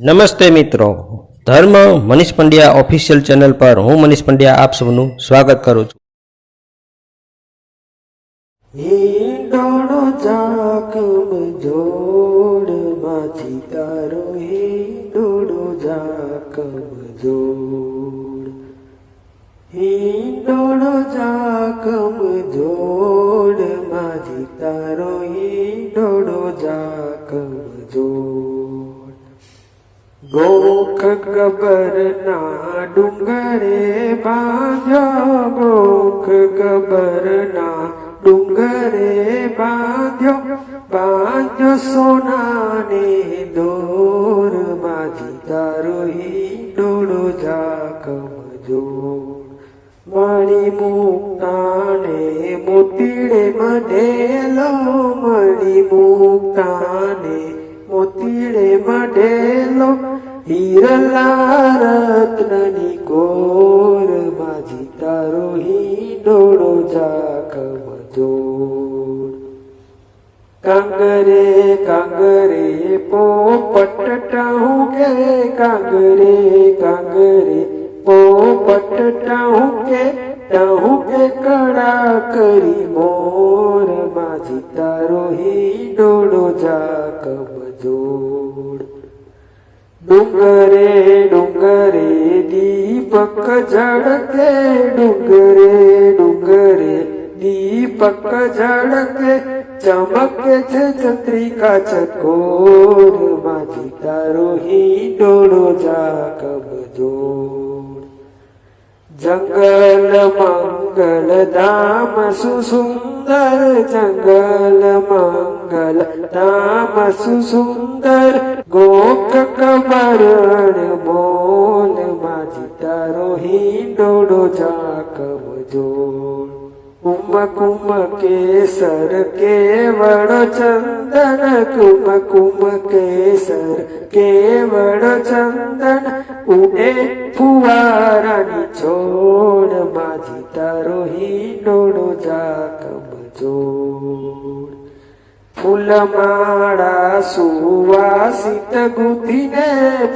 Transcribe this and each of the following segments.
નમસ્તે મિત્રો. ધર્મ મનીષ પંડ્યા ઓફિશિયલ ચેનલ પર હું મનીષ પંડ્યા આપ સૌનું સ્વાગત કરું છું. હિંડોળો જાકમ જોડ માછી તારો ગોખ ગબર ના ડુંગરે બાંધ્યો ગોખ ગબર ના ડુંગરે બાંધ્યો બાંધ્યો સોનાને દોર માજી તારો ડોળો જાકમ જો મણી મુક્તાને મોતીડે મઢેલો મણી મુક્તાને મોતીડે મઢેલો હીરલા રત્નની કોર માજી તારો હિંડોળો જાકમ જોડ કાંગરે કાંગરે પોપટ હું કે કાંગરે કાંગરે પોપટ હું કે ટાહું કે કડા કરી મોર માજી તારો હી જાકમ જોડ डुंगरे डुंगरे दीपक झड़के डुंगरे डुंगरे दीपक झड़के चमके छे छत्रिका चकोर माझी तारो ही डोलो जा कब जोर। જંગલ મંગલ ધામ સુસુંદર જંગલ મંગલ ધામ સુસુંદર ગોક કબરણ બોલ માજી તારો હિંડોડો જાકબ જોડ કુમ કુમ કેસર કેવળ ચંદન, કુંભ કુંભ કેસર કેવળ ચંદન, ઉડે ફુવારાની છોડ, માજી તારો હિંડોળો જાકમ જોડ. ફૂલમાળા સુવાસિત ગુથીને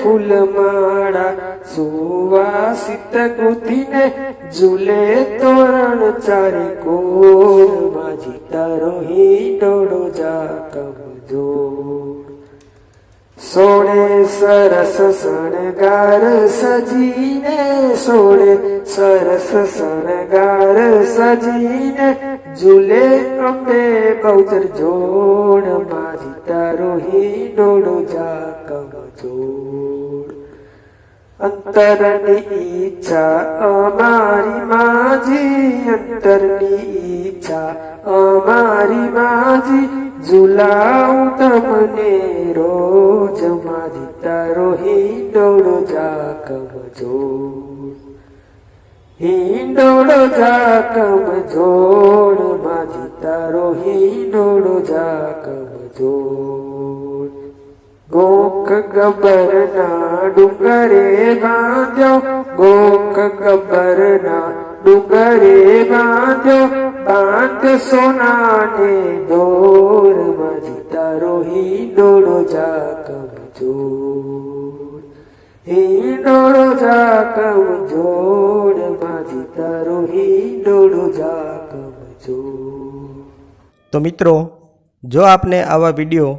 ફૂલમાળા સુવાસિત ગુથીને ઝૂલે તોરણ ચારે કોર માજી તારો હી ડોડો જા. જોડ સોળે સરસ શણગાર સજીને સોળે સરસ શણગાર સજીને, ઝૂલે અંબે બહુચર જોડ માજી તારો હી ડોડો જા. જોડ અંતરની ઈચ્છા અમારી માજી, અંતરની ઈચ્છા અમારી માજી. ઝુલાવું તમને રોજ માજી, તારો હિંડોળો જાકમ જોડ હિંડોળો જાકમ જોડ માજી, તારો હિંડોળો જાકમ જોડ ગોક ગબરના ડુંગરે બાંધ્યો ગોક ગબરના ડુંગરે બાંધ્યો બાંધ સોનાને દોર માજી જા હિંડોળો જાકમ ડોળો જા કમ જોડ માજી તારો જા જાકમ જો તો મિત્રો, જો આપને આવા વીડિયો